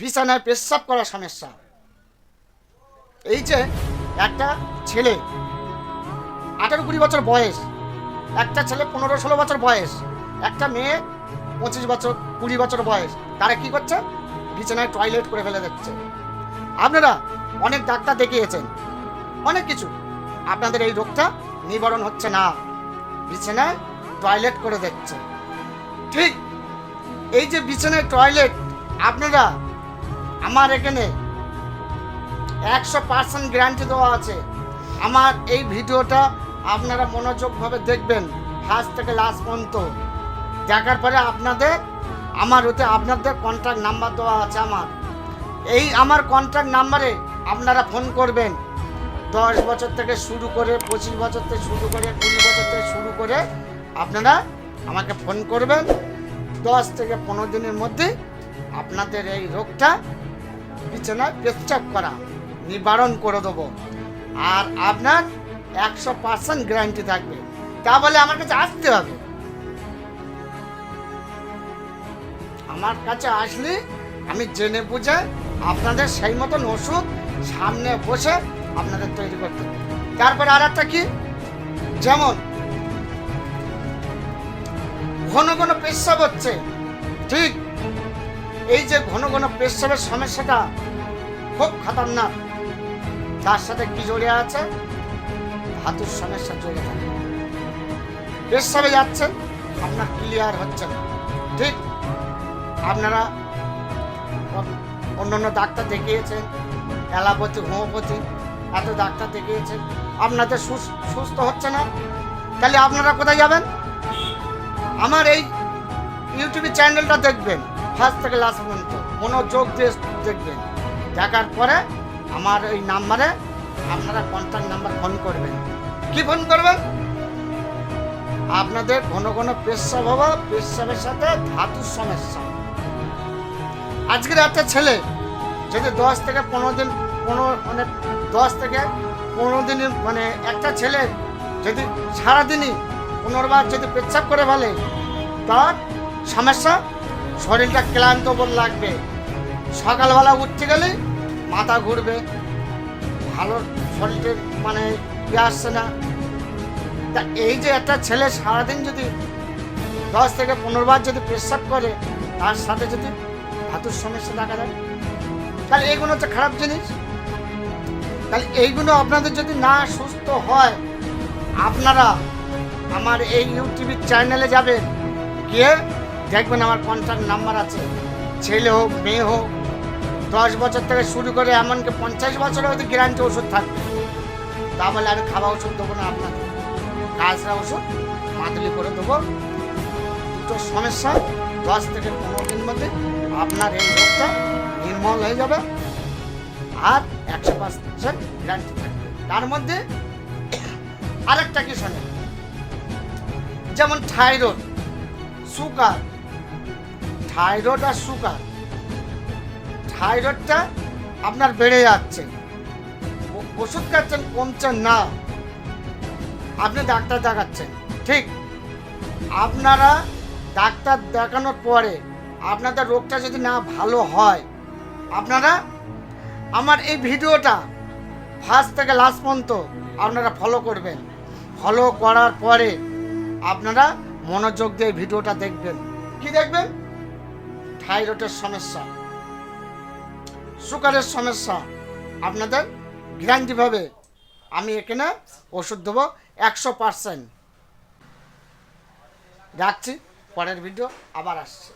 বিছানায় পেশাব করার সমস্যা। এই যে একটা ছেলে, আঠারো কুড়ি বছর বয়স, একটা ছেলে পনেরো ষোলো বছর বয়স, একটা মেয়ে পঁচিশ বছর কুড়ি বছর বয়স, তারা কি করছে? বিছানায় টয়লেট করে ফেলে দিচ্ছে। আপনারা অনেক ডাক্তার দেখিয়েছেন, অনেক কিছু। আপনাদের এই রোগটা নিবারণ হচ্ছে না। বিছানায় টয়লেট করে দিচ্ছে। ঠিক, এই যে বিছানায় টয়লেট আপনারা আমার এখানে একশো পার্সেন্ট গ্যারান্টি দেওয়া আছে। আমার এই ভিডিওটা আপনারা মনোযোগভাবে দেখবেন। ফার্স্ট থেকে লাস্ট পর্যন্ত। দেখার পরে আপনাদের, আমার ওতে আপনাদের কন্ট্যাক্ট নাম্বার দেওয়া আছে আমার। এই আমার কন্ট্যাক্ট নাম্বারে আপনারা ফোন করবেন। দশ বছর থেকে শুরু করে, পঁচিশ বছর থেকে শুরু করে, কুড়ি বছর থেকে শুরু করে আপনারা আমাকে ফোন করবেন। দশ থেকে পনেরো দিনের মধ্যে আপনাদের এই রোগটা বিছানায় পেচ্ছাপ করা, নিবারণ করে দেবো। আর আপনার একশো পার্সেন্ট গ্যারান্টি থাকবে। তা বলে আমার কাছে আসতে হবে। আমার কাছে আসলে আমি জেনে বুঝে আপনাদের সেই মতন ওষুধ সামনে বসে আপনাদের তৈরি করতে। তারপরে আর একটা কি? যেমন, ঘন ঘন পেশাব হচ্ছে। ঠিক এই যে ঘন ঘন পেশাবের সমস্যাটা খুব খতরনাক। তার সাথে কি জড়িয়ে আছে? ধাতুর সমস্যা জড়িয়ে থাকে। পেশাবে যাচ্ছেন আপনার ক্লিয়ার হচ্ছে না। ঠিক? আপনারা অন্যান্য ডাক্তার দেখিয়েছেন, অ্যালোপ্যাথি, হোমিওপ্যাথি, এত ডাক্তার দেখিয়েছেন। আপনাদের সুস- সুস্থ হচ্ছে না? তাহলে আপনারা কোথায় যাবেন? আমার এই ইউটিউবে চ্যানেলটা দেখবেন। ফার্স্ট থেকে লাস্ট পর্যন্ত। মনোযোগ দিয়ে দেখবেন। দেখার পরে আমার এই নাম্বারে আপনারা কন্ট্যাক্ট নাম্বার ফোন করবেন। কি ফোন করবেন? আপনাদের ঘন ঘন পেশাব হওয়া পেশাবের সাথে ধাতুর সমস্যা। আজকের একটা ছেলে, যদি দশ থেকে পনেরো দিন, পনেরো মানে দশ থেকে পনেরো দিনের মানে একটা ছেলে যদি সারাদিনই পুনর্বার যদি পেচ্ছাপ করে ফেলে, তার সমস্যা শরীরটা ক্লান্ত বোধ লাগবে। সকালবেলা উঠতে গেলে মাথা ঘুরবে। ভালো শরীরের মানে ইয়ে আসছে না। তা এই যে একটা ছেলে সারাদিন যদি দশ থেকে পনেরো বার যদি পেশাব করে, তার সাথে যদি ধাতুর সমস্যা দেখা যায় তাহলে এইগুলো হচ্ছে খারাপ জিনিস। তাহলে এইগুলো আপনাদের যদি না সুস্থ হয়, আপনারা আমার এই ইউটিউব চ্যানেলে যাবেন, গিয়ে দেখবেন আমার কন্ট্যাক্ট নাম্বার আছে। ছেলে হোক, মেয়ে হোক, দশ বছর থেকে শুরু করে এমনকি পঞ্চাশ বছরের হয়তো গ্যারান্টি ওষুধ থাকবে। তা বলে আমি খাওয়া ওষুধ দেবো না আপনাকে। কাজরা ওষুধ মাদুলি করে দেবো। দুটো সমস্যা, দশ থেকে পনেরো দিন মধ্যে আপনার এই রোগটা নির্মল হয়ে যাবে। আর একশো পার্সেন্ট গ্যারান্টি থাকবে। তার মধ্যে আরেকটা কি শোনেন? যেমন থাইরয়েড সুগার থাইরয়েড আর সুগার থাইরয়েডটা আপনার বেড়ে যাচ্ছে। ওষুধ খাচ্ছেন, কমছেন না। আপনি ডাক্তার দেখাচ্ছেন, ঠিক? আপনারা ডাক্তার দেখানোর পরে আপনাদের রোগটা যদি না ভালো হয়, আপনারা আমার এই ভিডিওটা ফার্স্ট থেকে লাস্ট পর্যন্ত আপনারা ফলো করবেন। ফলো করার পরে আপনারা মনোযোগ দিয়ে ভিডিওটা দেখবেন। কি দেখবেন? থাইরয়েডের সমস্যা, সুগারের সমস্যা। আপনাদের গ্যারান্টিভাবে আমি এখানে ওষুধ দেবো একশো পারসেন্ট। রাখছি, পরের ভিডিও আবার আসছে।